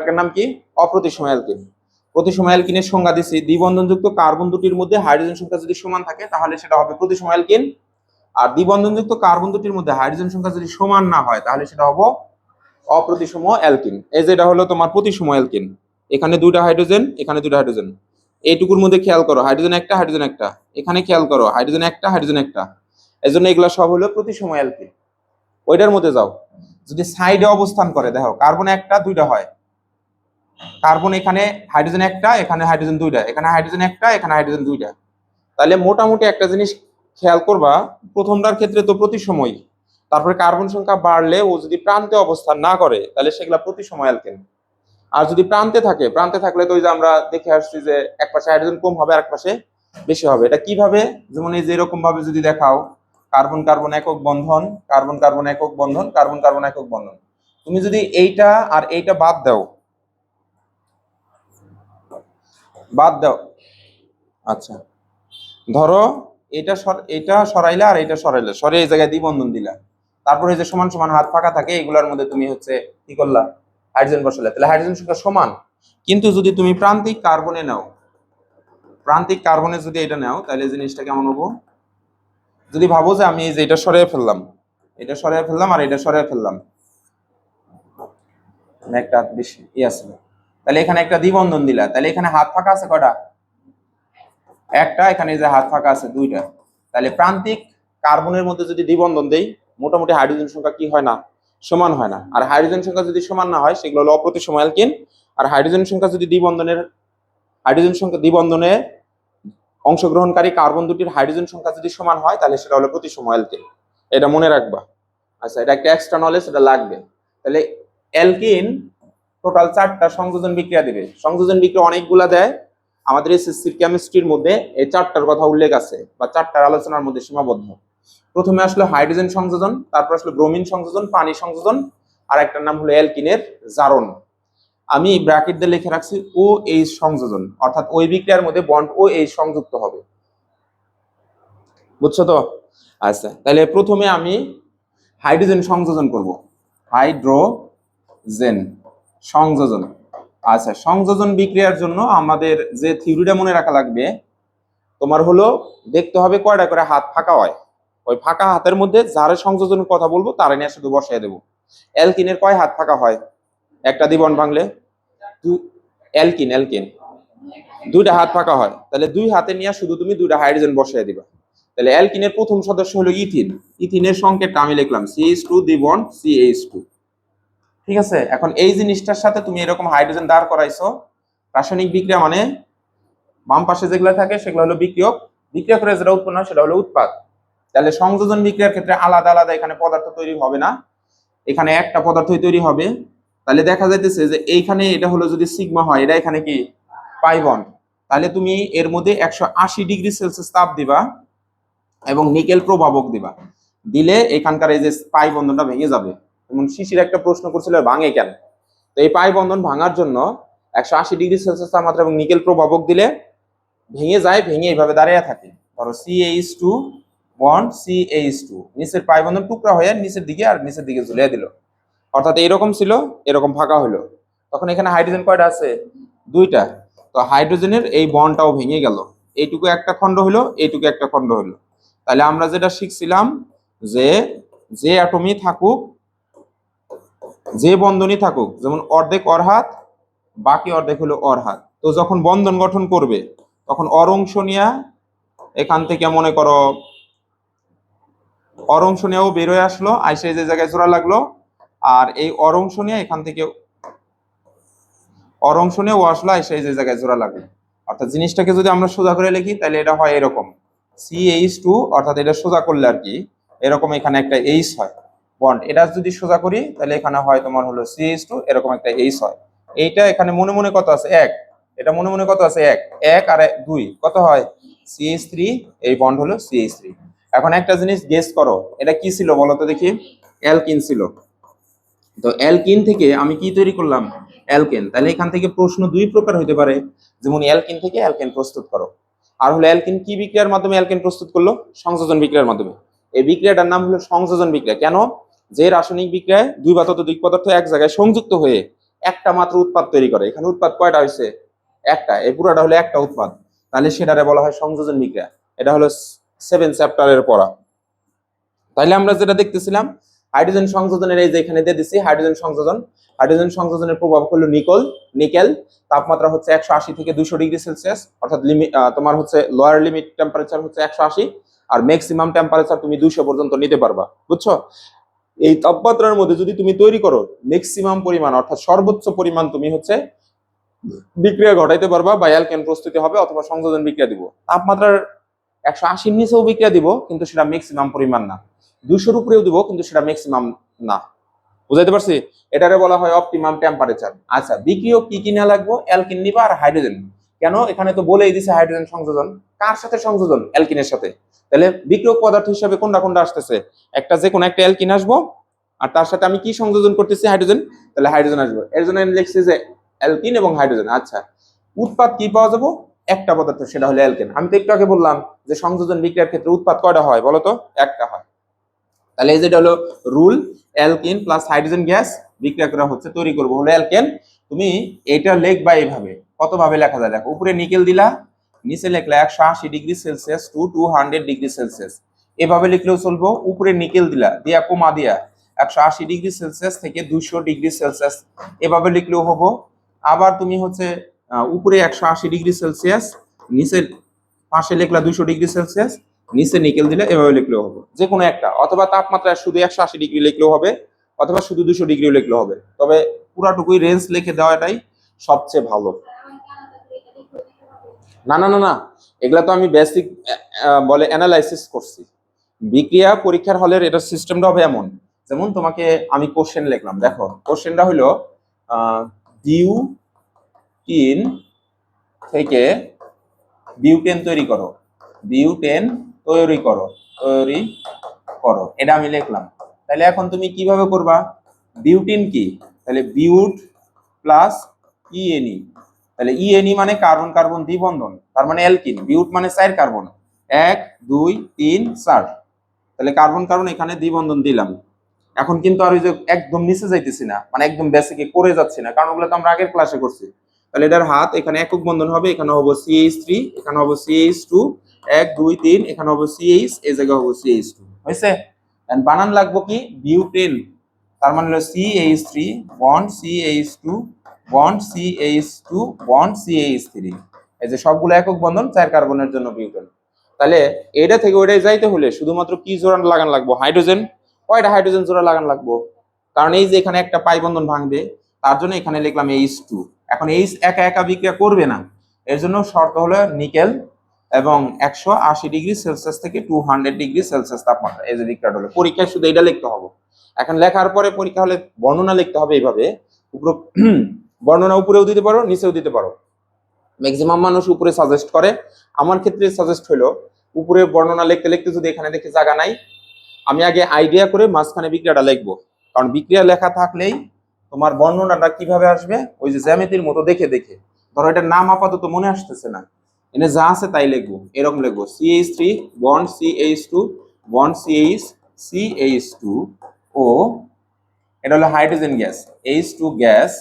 এটার নাম কি? অপ্রতিসম অ্যালকিন প্রতিসম অ্যালকিনের সংজ্ঞা দিচ্ছি দ্বিবন্ধনযুক্ত কার্বন দুটির মধ্যে হাইড্রোজেন সংখ্যা যদি সমান থাকে, তাহলে সেটা হবে প্রতিসম অ্যালকিন আর দ্বিবন্ধনযুক্ত কার্বন দুটির মধ্যে হাইড্রোজেন সংখ্যা যদি সমান না হয়, তাহলে সেটা হবে অপ্রতিসম অ্যালকিন এই যেটা হলো তোমার প্রতিসম অ্যালকিন এখানে দুইটা হাইড্রোজেন, এখানে দুইটা হাইড্রোজেন। এইটুকুর মধ্যে খেয়াল করো, হাইড্রোজেন একটা হাইড্রোজেন একটা। এখানে খেয়াল করো, হাইড্রোজেন একটা হাইড্রোজেন একটা। এই জন্য এগুলো সব হলো প্রতিসম অ্যালকিন ওইটার মধ্যে যাও। যদি সাইডে অবস্থান করে, দেখো, কার্বন একটা, দুইটা হয়। কার্বন এখানে হাইড্রোজেন একটা, এখানে হাইড্রোজেন দুইটা, এখানে হাইড্রোজেন একটা, এখানে হাইড্রোজেন দুইটা। তাহলে মোটামুটি একটা জিনিস খেয়াল করবা, প্রথমটার ক্ষেত্রে তো প্রতি সময় তারপরে কার্বন সংখ্যা বাড়লে ও যদি প্রান্তে অবস্থান না করে, তাহলে সেগুলা প্রতি সময় অ্যালকেন আর যদি প্রান্তে থাকে, প্রান্তে থাকলে তো ওই যে আমরা দেখে আসছি যে এক পাশে হাইড্রোজেন কম হবে আর এক পাশে বেশি হবে। এটা কীভাবে? যেমন এই যে এরকম ভাবে যদি দেখাও কার্বন কার্বন একক বন্ধন কার্বন কার্বন একক বন্ধন কার্বন কার্বন একক বন্ধন। তুমি যদি এইটা আর এইটা বাদ দাও বাদ দাও। আচ্ছা। ধরো এটা এটা সরাইলা আর এটা সরাইলা। সরে এই জায়গায় দ্বিবন্ধন দিলা। তারপরে যে সমান সমান হাত ফাঁকা থাকে, এগুলোর মধ্যে তুমি হচ্ছে কি করলা? হাইড্রোজেন বসালে। তাহলে হাইড্রোজেন সংখ্যা সমান। কিন্তু যদি তুমি প্রান্তিক কার্বনে নাও, প্রান্তিক কার্বনে যদি এটা নাও, তাহলে জিনিসটা কেমন হব? যদি ভাবো যে আমি এই যে এটা সরিয়ে ফেললাম, এটা সরিয়ে ফেললাম আর এটা সরিয়ে ফেললাম। মানে একটা বেশি ই আছে। তাহলে এখানে একটা দ্বিবন্ধন দিলা। তাহলে এখানে হাত ফাঁকা আছে কয়টা একটা, এখানে যে হাত ফাঁকা আছে দুইটা। তাহলে প্রান্তিক কার্বনের মধ্যে যদি দ্বিবন্ধন দেই, মোটামুটি হাইড্রোজেন সংখ্যা কি হয় না? সমান হয় না। আর হাইড্রোজেন সংখ্যা যদি সমান না হয়, সেগুলো হলো অপ্রতিসম অ্যালকিন। আর হাইড্রোজেন সংখ্যা যদি দ্বিবন্ধনের, হাইড্রোজেন সংখ্যা দ্বিবন্ধনে অংশগ্রহণকারী কার্বন দুটির হাইড্রোজেন সংখ্যা যদি সমান হয়, তাহলে সেটা হলো প্রতিসম অ্যালকিন। এটা মনে রাখবা। আচ্ছা এটা একটা এক্সট্রা নলেজ এটা লাগবে। তাহলে অ্যালকিন টোটাল চারটা সংযোজন বিক্রিয়া দিবে। সংযোজন বিক্রিয়া অনেকগুলা দেয়। আমাদের এসএসসির কেমিস্ট্রির মধ্যে এই চারটার কথা উল্লেখ আছে বা চারটার আলোচনার মধ্যে সীমাবদ্ধ। প্রথমে আসলো হাইড্রোজেন সংযোজন, তারপর আসলো ব্রোমিন সংযোজন, পানি সংযোজন, আর একটার নাম হলো অ্যালকিনের জারণ। আমি ব্র্যাকেট দিয়ে লিখে রাখছি ও এইচ সংযোজন, অর্থাৎ ওই বিক্রিয়ার মধ্যে বন্ড ও এইচ সংযুক্ত হবে। বুঝছ তো? আচ্ছা তাহলে প্রথমে আমি হাইড্রোজেন সংযোজন করব। হাইড্রোজেন সংযোজন। আচ্ছা সংযোজন বিক্রিয়ার জন্য আমাদের যে থিওরিটা মনে রাখা লাগবে, তোমার হলো দেখতে হবে কয়টা করে হাত ফাঁকা হয়। ওই ফাঁকা হাতের মধ্যে যারে সংযোজনের কথা বলব, তারা নিয়ে শুধু বসাই দেবো। অ্যালকিনের কয় হাত ফাঁকা হয়? একটা দিবন ভাঙলে? Alkene alkene. দুইটা হাত ফাঁকা হয়। তাহলে দুই হাতে নিয়ে শুধু তুমি দুইটা হাইড্রোজেন বসাই দিবা। তাহলে অ্যালকিনের প্রথম সদস্য হলো ইথিন। ইথিনের সংকেতটা আমি লিখলাম সিএইচ টু দিবন সিএইচ টু ঠিক আছে? এখন এই জিনিসটার সাথে তুমি এরকম হাইড্রোজেন দাঁড় করাইছো, রাসায়নিক বিক্রিয়া মানে বাম পাশে যেগুলো থাকে সেগুলো হলো বিক্রিয়ক। বিক্রিয়া করে যেটা উৎপন্ন হয় সেটা হলো উৎপাদ। তাহলে সংযোজন বিক্রিয়ার ক্ষেত্রে আলাদা আলাদা এখানে পদার্থ তৈরি হবে না। এখানে একটা পদার্থই তৈরি হবে। তাহলে দেখা যাইতেছে যে এইখানে এটা হলো যদি সিগমা হয়, এটা এখানে কি? পাই বন্ড তাহলে তুমি এর মধ্যে একশো আশি ডিগ্রি সেলসিয়াস তাপ দিবা এবং নিকেল প্রভাবক দিবা। দিলে এখানকার এই যে পাই বন্ধনটা ভেঙে যাবে। যেমন শিশির একটা প্রশ্ন করছিল, ভাঙে কেন? তো এই পাই বন্ধন ভাঙার জন্য একশো আশি ডিগ্রি সেলসিয়াস তাপমাত্রা এবং নিকেল প্রভাবক দিলে ভেঙে যায়, ভেঙে এইভাবে দাঁড়িয়ে থাকে। ধরো C H two bond C H two নিচের পাই বন্ধন টুকরা হয়ে নিচের দিকে আর নিচের দিকে ঝুলিয়ে দিল। অর্থাৎ এরকম ছিল, এরকম ফাঁকা হলো তখন এখানে হাইড্রোজেন কয়টা আছে? দুইটা। তো হাইড্রোজেনের এই বনটাও ভেঙে গেল। এইটুকু একটা খণ্ড হলো এইটুকু একটা খণ্ড হলো তাহলে আমরা যেটা শিখছিলাম যে যে অ্যাটমই থাকুক যে বন্ধনই থাকুক, যেমন অর্ধেক অরহাত বাকি অর্ধেক হলো অরহাত তো যখন বন্ধন গঠন করবে, তখন অর অংশ নিয়া এখান থেকে মনে করো অর অংশ নিয়েও বেরোয় আসলো, আইসে যে জায়গায় জোড়া লাগল, আর এই অর অংশ নিয়ে এখান থেকে অর অংশ নিয়ে আসলো, আইসে যে জায়গায় জোড়া লাগল। অর্থাৎ জিনিসটাকে যদি আমরা সোজা করে লিখি, তাহলে এটা হয় এরকম। সি এইচ টু অর্থাৎ এটা সোজা করলে আর কি, এরকম এখানে একটা এইচ হয়। বন্ড এটা যদি সোজা করি, তাহলে এখানে হয় তোমার হলো সি এইচ টু এরকম একটা এইচ হয়। এইটা এখানে মনে মনে কত আছে? এক। এটা মনে মনে কত আছে? এক। এক আর দুই। কত হয়? সিএইচ থ্রি এই বন্ড হলো সিএইচ থ্রি এখন একটা জিনিস গেস করো, এটা কি ছিল বলো তো দেখি? অ্যালকিন ছিল। তো অ্যালকিন থেকে আমি কি তৈরি করলাম? অ্যালকেন। তাহলে এখান থেকে প্রশ্ন দুই প্রকার হতে পারে। যেমন অ্যালকিন থেকে অ্যালকেন প্রস্তুত করো। আর হলো অ্যালকিন কি বিক্রিয়ার মাধ্যমে অ্যালকেন প্রস্তুত করল? সংযোজন বিক্রিয়ার মাধ্যমে। এই বিক্রিয়াটার নাম হলো সংযোজন বিক্রিয়া। কেন? যে রাসায়নিক বিক্রিয়ায় দুই বা ততোধিক পদার্থ এক জায়গায় সংযুক্ত হয়ে একটা মাত্র উৎপাদ তৈরি করে। এখানে উৎপাদ কয়টা হয়েছে? একটা। এই পুরোটা হলো একটা উৎপাদ। তাহলে সেটারে বলা হয় সংযোজন বিক্রিয়া। এটা হলো সেভেন চ্যাপ্টারের পড়া। তাহলে আমরা যেটা দেখতেছিলাম হাইড্রোজেন সংযোজনের এই যে এখানে দিয়ে দিচ্ছি হাইড্রোজেন সংযোজন। হাইড্রোজেন সংযোজনের প্রভাব হলো নিকল, নিকেল। তাপমাত্রা হচ্ছে একশো আশি থেকে দুশো ডিগ্রি সেলসিয়াস। অর্থাৎ লিমিট তোমার হচ্ছে লোয়ার লিমিট টেম্পারেচার হচ্ছে একশো আশি। আর ম্যাক্সিমাম টেম্পারেচার তুমি দুশো পর্যন্ত নিতে পারবা। বুঝছ? এই তাপমাত্রার মধ্যে যদি তুমি তৈরি করো ম্যাক্সিমাম পরিমাণ, অর্থাৎ সর্বোচ্চ পরিমাণ তুমি হচ্ছে বিক্রিয়া ঘটাইতে পারবা, বা অ্যালকেন প্রস্তুতি হবে অথবা সংযোজন বিক্রিয়া দিব। তাপমাত্রার একশো আশির নিচেও বিক্রিয়া দিব, কিন্তু সেটা ম্যাক্সিমাম পরিমাণ না। দুইশোর উপরেও দিব, কিন্তু সেটা ম্যাক্সিমাম না। বুঝাইতে পারছি? এটারে বলা হয় অপটিমাম টেম্পারেচার আচ্ছা বিক্রিয় কি কি না লাগবো? অ্যালকিন নিবা আর হাইড্রোজেন কেন? এখানে তো বলেই দিছে হাইড্রোজেন সংযোজন। কার সাথে সংযোজন? অ্যালকিনের সাথে। তাহলে বিক্রিয়ক পদার্থ হিসাবে কোনটা কোনটা আসতেছে? একটা যে কোনো একটা অ্যালকিন আসব, আর তার সাথে আমি কি সংযোজন করতেছি? হাইড্রোজেন তাহলে হাইড্রোজেন আসবে। এর জন্য আমি লিখছি যে অ্যালকিন এবং হাইড্রোজেন আচ্ছা উৎপাদ কি পাওয়া যাব? একটা পদার্থ, সেটা হলো অ্যালকেন। আমি তো একটু আগে বললাম যে সংযোজন বিক্রিয়ার ক্ষেত্রে উৎপাদ কয়টা হয়? বলো তো? একটা হয়। তাহলে এই যেটা হলো rule alkene plus hydrogen gas বিক্রিয়া করা হচ্ছে, তৈরি করব। হলো অ্যালকেন। তুমি এটা লিখবা এইভাবে। কতভাবে লেখা যায়? দেখো, উপরে নিকেল দিলা, নিচে লেখলা একশো আশি degree Celsius to two hundred degree Celsius. এভাবে লিখলেও চলবো, উপরে নিকেল দিলা, দিয়া কমা দিয়া, একশো আশি ডিগ্রি সেলসিয়াস থেকে দুশো ডিগ্রি সেলসিয়াস। এভাবে লিখলেও হব। আবার তুমি হচ্ছে উপরে একশো আশি ডিগ্রি সেলসিয়াস, নিচে পাশে লিখলা দুশো ডিগ্রি সেলসিয়াস, নিচে নিকেল দিলে, এভাবে লিখলেও হবে। যে কোনো একটা, অথবা তাপমাত্রা শুধু একশো আশি ডিগ্রি লিখলেও হবে, অথবা শুধু দুশো ডিগ্রি লিখলেও হবে। তবে পুরাটুকুই রেঞ্জ লিখে দেওয়াটাই সবচেয়ে ভালো। না না না না। এগুলা তো আমি বেসিক বলে অ্যানালাইসিস করছি। বিক্রিয়া পরীক্ষার হলের এটা সিস্টেমটা হবে এমন। যেমন তোমাকে আমি কোশ্চেন লিখলাম, দেখো কোশ্চেনটা হলো বিউ তিন থেকে বিউটেন তৈরি করো। বিউটেন তৈরি করো তৈরি করো। এটা আমি লিখলাম। তাহলে এখন তুমি কীভাবে করবা? বিউটিন কি? তাহলে বিউট প্লাস ইএনই তাহলে ইএনই মানে কার্বন কার্বন দ্বিবন্ধন তার মানে অ্যালকিন বিউট মানে চার কার্বন। এক, দুই, তিন, চার। তাহলে কার্বন কার্বন এখানে দ্বিবন্ধন দিলাম। এখন কিন্তু আর ওই যে একদম নিচে যাইতেছি না মানে একদম বেসিকে করে যাচ্ছি না, কারণ ওগুলো তো আমরা আগের ক্লাসে করছি। তাহলে এটার হাত এখানে একক বন্ধন হবে, এখানে হব সিএইচ থ্রি এখানে হব সিএইচ টু এক, দুই, তিন, এখানে হব সিএইচ এই জায়গায় হব সিএইচ টু হয়েছে? বানান লাগবো কি? বিউটেন তার মানে হলো CH three bond CH two bond CH two bond CH three এই যে সবগুলো একক বন্ধন, চার কার্বনের জন্য বিউটেন। তাহলে এটা থেকে ওইটাই যাইতে হলে শুধুমাত্র কি জোড়া লাগান লাগবো? হাইড্রোজেন। কয়টা হাইড্রোজেন জোড়া লাগান লাগবো? কারণ এই যে এখানে একটা পাই বন্ধন ভাঙবে, তার জন্য এখানে লিখলাম এইচ টু এখন এইচ একা একা বিক্রিয়া করবে না। এর জন্য শর্ত হলো নিকেল এবং একশো আশি ডিগ্রি সেলসিয়াস থেকে টু হান্ড্রেড ডিগ্রি সেলসিয়াস তাপমাত্রা। এই যে বিক্রিয়াটা হলো। পরীক্ষায় শুধু এটা লিখতে হবে। এখন লেখার পরে পরীক্ষা হলে বর্ণনা লিখতে হবে এইভাবে। উপরে বর্ণনা উপরেও দিতে পারো, নিচেও দিতে পারো। ম্যাক্সিমাম মানুষ উপরে সাজেস্ট করে। আমার ক্ষেত্রে সাজেস্ট হলো, উপরে বর্ণনা লিখতে লিখতে যদি এখানে দেখে জায়গা নাই, আমি আগে আইডিয়া করে মাঝখানে বিক্রিয়াটা লিখব। কারণ বিক্রিয়া লেখা থাকলেই তোমার বর্ণনাটা কীভাবে আসবে, ওই যে জ্যামিতির মতো দেখে দেখে। ধরো এটার নাম আপাতত মনে আসতেছে না। এনে যা আছে তাই লিখব। এরকম লিখব। CH three bond CH two bond C H two ও, এটা হলো hydrogen gas H two gas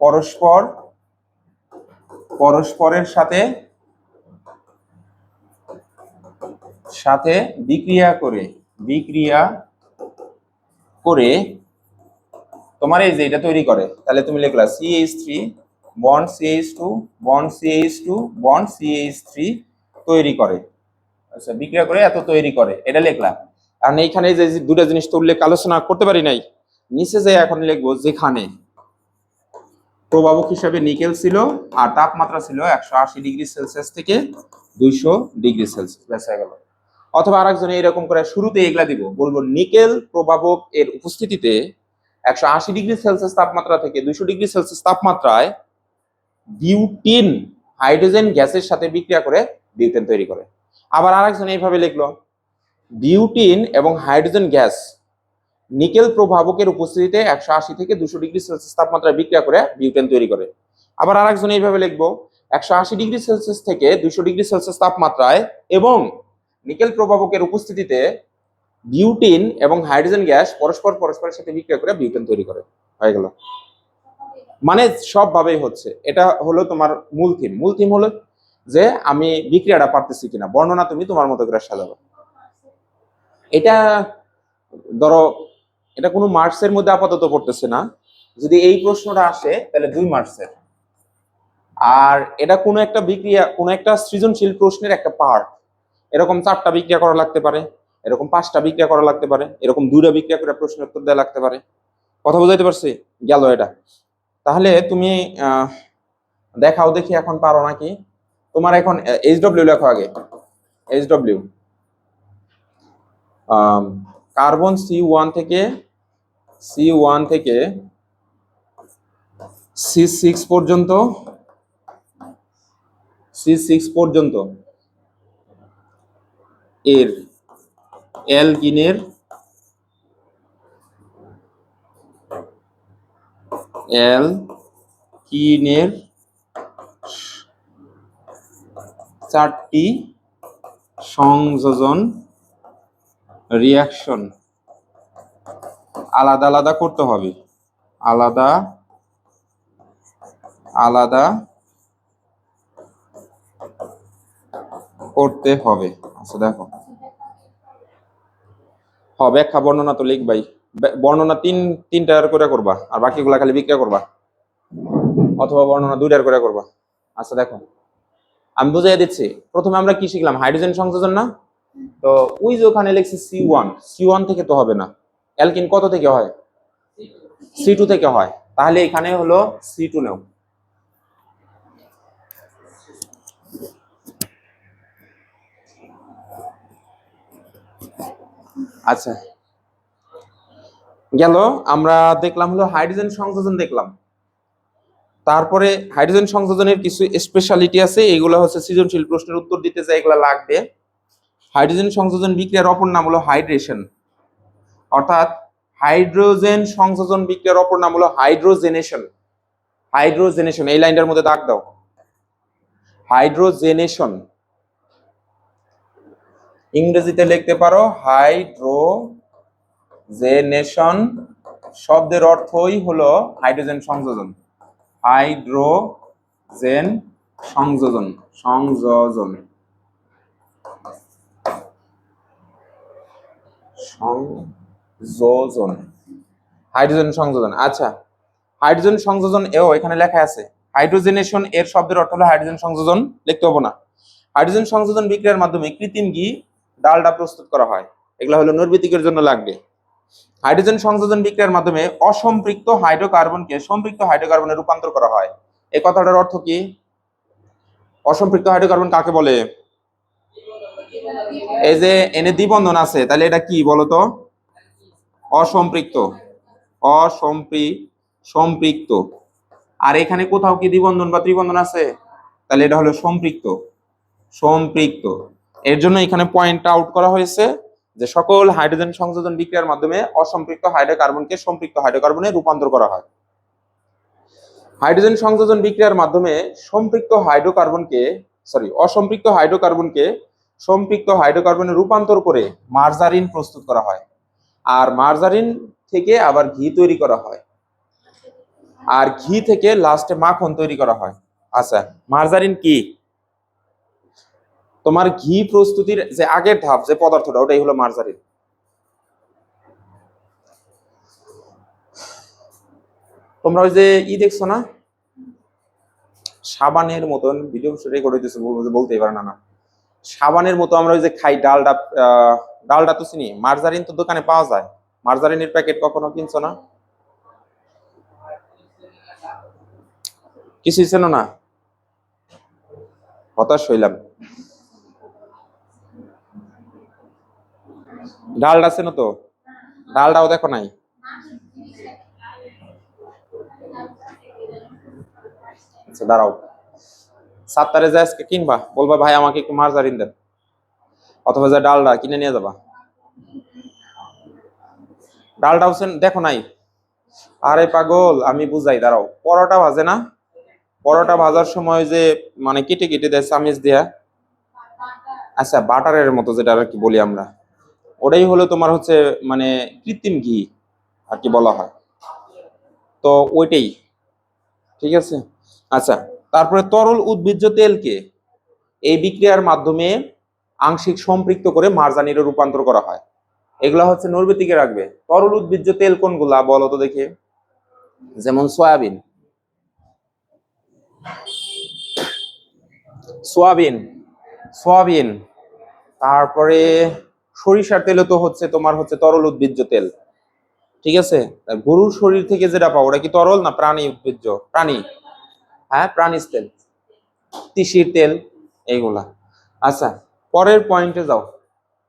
পরস্পর, পরস্পরের সাথে সাথে বিক্রিয়া করে বিক্রিয়া করে, তোমার এই যে এটা তৈরি করে, তাহলে তুমি লিখলা CH three bond CH two bond CH two bond CH three তৈরি করে। আচ্ছা বিক্রিয়া করে এত তৈরি করে, এটা লিখলাম আর এইখানে যে দুটা জিনিস তো উল্লেখ আলোচনা করতে পারি নাই, নিচে যে এখন লিখব যেখানে। প্রভাবক হিসাবে নিকেল ছিল আর তাপমাত্রা ছিল একশো আশি ডিগ্রি সেলসিয়াস থেকে দুইশো ডিগ্রি সেলসিয়াস। হয়ে গেল। অথবা আরেকজন এরকম করে শুরুতে এগুলা দিব। বলব নিকেল প্রভাবক এর উপস্থিতিতে একশো আশি ডিগ্রি সেলসিয়াস তাপমাত্রা থেকে দুইশো ডিগ্রি সেলসিয়াস তাপমাত্রায় বিউটিন, হাইড্রোজেন গ্যাসের সাথে বিক্রিয়া করে বিউটেন তৈরি করে। আবার আরেকজন এইভাবে লিখলো, বিউটিন এবং হাইড্রোজেন গ্যাস নিকেল প্রভাবকের উপস্থিতিতে একশো আশি থেকে দুশো ডিগ্রি সেলসিয়াস তাপমাত্রায় বিক্রিয়া করে বিউটেন তৈরি করে। আবার আরেকজন এইভাবে লিখব, একশো আশি ডিগ্রি সেলসিয়াস থেকে দুশো ডিগ্রি সেলসিয়াস তাপমাত্রায় এবং নিকেল প্রভাবকের উপস্থিতিতে বিউটিন এবং হাইড্রোজেন গ্যাস পরস্পর পরস্পরের সাথে বিক্রিয়া করে বিউটেন তৈরি করে। হয়ে গেল। মানে সবভাবেই হচ্ছে। এটা হলো তোমার মূল থিম মূল থিম হলো যে আমি বিক্রিয়াটা পারতেছি কিনা, বর্ণনা তুমি তোমার মতো করে সাজাবে। এটা ধরো এটা কোনো মার্কসের মধ্যে আপাতত পড়তেছে না। যদি এই প্রশ্নটা আসে, তাহলে দুই মার্কসের আর এটা কোনো একটা বিক্রিয়া, কোনো একটা সৃজনশীল প্রশ্নের একটা পার্ট এরকম চারটা বিক্রিয়া করা লাগতে পারে, এরকম পাঁচটা বিক্রিয়া করা লাগতে পারে, এরকম দুইটা বিক্রিয়া করে প্রশ্নের উত্তর দেওয়া লাগতে পারে। কথা বুঝাইতে পারছি? গেল এটা। তাহলে তুমি দেখাও দেখি এখন পারো নাকি? তোমার এখন এইচ ডব্লিউ লেখো আগে। H W carbon C one থেকে সি ওয়ান থেকে সি সিক্স পর্যন্ত সি সিক্স পর্যন্ত এর অ্যালকিনের কিনের চারটি সংযোজন রিয়াকশন আলাদা আলাদা করতে হবে। আলাদা আলাদা করতে হবে। আচ্ছা দেখো। হ, ব্যাখ্যা, বর্ণনা তো লিখবাই। বর্ণনা তিন, তিনটার করে করবা, আর বাকিগুলা খালি বিক্রিয়া করবা। অথবা বর্ণনা দুইটার করে করবা। আচ্ছা দেখো। আমি বুঝাই দিচ্ছি। প্রথমে আমরা কি শিখলাম? হাইড্রোজেন সংযোজন না? তো ওই যে ওখানে লিখছি সি ওয়ান। সি ওয়ান থেকে তো হবে না। অ্যালকিন কত থেকে হয়? সি টু থেকে হয়। তাহলে এখানে হলো সি টু নেও। আচ্ছা। গেল আমরা দেখলাম হলো হাইড্রোজেন সংযোজন দেখলাম। তারপরে হাইড্রোজেন সংযোজনের কিছু স্পেশালিটি আছে এগুলো হচ্ছে সৃজনশীল প্রশ্নের উত্তর দিতে চাই এগুলো লাগবে। হাইড্রোজেন সংযোজন বিক্রিয়ার অপর নাম হলো হাইড্রেশন অর্থাৎ হাইড্রোজেন সংযোজন বিক্রিয়ার অপর নাম হলো হাইড্রোজেনেশন। হাইড্রোজেনেশন, এই লাইনটার মধ্যে দাগ দাও। হাইড্রোজেনেশন। ইংরেজিতে লিখতে পারো, হাইড্রোজেনেশন শব্দের অর্থই হলো হাইড্রোজেন সংযোজন। হাইড্রোজেন সংযোজন সংযোজন। সংযোজন হাইড্রোজেন সংযোজন আচ্ছা। হাইড্রোজেন সংযোজন এও এখানে লেখা আছে। হাইড্রোজেনেশন এর শব্দের অর্থ হলো হাইড্রোজেন সংযোজন, লিখতে হবে না। হাইড্রোজেন সংযোজন বিক্রিয়ার মাধ্যমে কৃত্রিম ঘি, ডালডা প্রস্তুত করা হয়। এগুলো হলো নৈর্বেতিকের জন্য লাগবে। হাইড্রোজেন সংযোজন বিক্রিয়ার মাধ্যমে অসম্পৃক্ত হাইড্রোকার্বনকে সম্পৃক্ত হাইড্রোকার্বনে রূপান্তর করা হয়। এই কথাটার অর্থ কি? অসম্পৃক্ত হাইড্রোকার্বন কাকে বলে? এই যে এনে দ্বিবন্ধন আছে, তাহলে এটা কি বলতো? অসম্পৃক্ত। অসম্পৃ, সম্পৃক্ত। আর এখানে কোথাও কি দ্বিবন্ধন বা ত্রিবন্ধন আছে? তাহলে এটা হলো সম্পৃক্ত। সম্পৃক্ত। এর জন্য এখানে পয়েন্ট আউট করা হয়েছে যে সকল হাইড্রোজেন সংযোজন বিক্রিয়ার মাধ্যমে অসম্পৃক্ত হাইড্রোকার্বনকে সম্পৃক্ত হাইড্রোকার্বনে রূপান্তর করা হয়। হাইড্রোজেন সংযোজন বিক্রিয়ার মাধ্যমে সম্পৃক্ত হাইড্রোকার্বনকে সরি অসম্পৃক্ত হাইড্রোকার্বনকে সম্পৃক্ত হাইড্রোকার্বনে রূপান্তর করে মার্জারিন প্রস্তুত করা হয়। আর মার্জারিন থেকে আবার ঘি তৈরি করা হয়। আর ঘি থেকে লাস্টে মাখন তৈরি করা হয়। আচ্ছা মার্জারিন কি? তোমার ঘি প্রস্তুতির যে আগের ধাপ, যে পদার্থটা, ওটাই হলো মার্জারিন। তোমরা ওই যে ই দেখছ না? সাবানের মতন ভিডিও রেকর্ড হইতেছে বলতেই পারে না না। সাবানের মতো আমরা ওই যে খাই, ডালডা ডালডা তো চিনি। মার্জারিন তো দোকানে পাওয়া যায়। মার্জারিনের প্যাকেট কখনো কিনছো না? কিছুই ছিল না? হতাশ হইলাম। ডালডা ছিল তো? ডালডাও দেখো নাই? আচ্ছা দাঁড়াও। সাতটারে যা আজকে কিনবা, বলবা ভাই আমাকে একটু মার্জারিন দেন। অথবা যা ডালডা কিনে নিয়ে যাবা। ডালডা হোসেন দেখো নাই। আরে পাগল, আমি বুঝাই, দাঁড়াও। পরোটা ভাজে না? পরোটা ভাজার সময় যে মানে কেটে কেটে দেয় চামিচ দেয়া। আচ্ছা বাটারের মতো যেটা আর কি বলি আমরা। ওটাই হলো তোমার হচ্ছে মানে কৃত্রিম ঘি আর কি বলা হয়। তো ওইটাই। ঠিক আছে? আচ্ছা তারপরে তরল উদ্ভিজ্জ তেলকে এই বিক্রিয়ার মাধ্যমে আংশিক সম্পৃক্ত করে মার্জানিরে রূপান্তর করা হয়। এগুলা হচ্ছে নৈর্বেতিকে রাখবে। তরল উদ্ভিজ্জ তেল কোনগুলা বলো তো দেখি। যেমন সয়াবিন। সোয়াবিন। সোয়াবিন। তারপরে সরিষার তেলও তো হচ্ছে তোমার হচ্ছে তরল উদ্ভিজ্জ তেল। ঠিক আছে? গরুর শরীর থেকে যেটা পাও ওটা কি তরল না প্রাণী উদ্ভিজ্জ? প্রাণী। হ্যাঁ প্রাণীজ তেল। তিসির তেল, এইগুলা। আচ্ছা পরের পয়েন্টে যাও।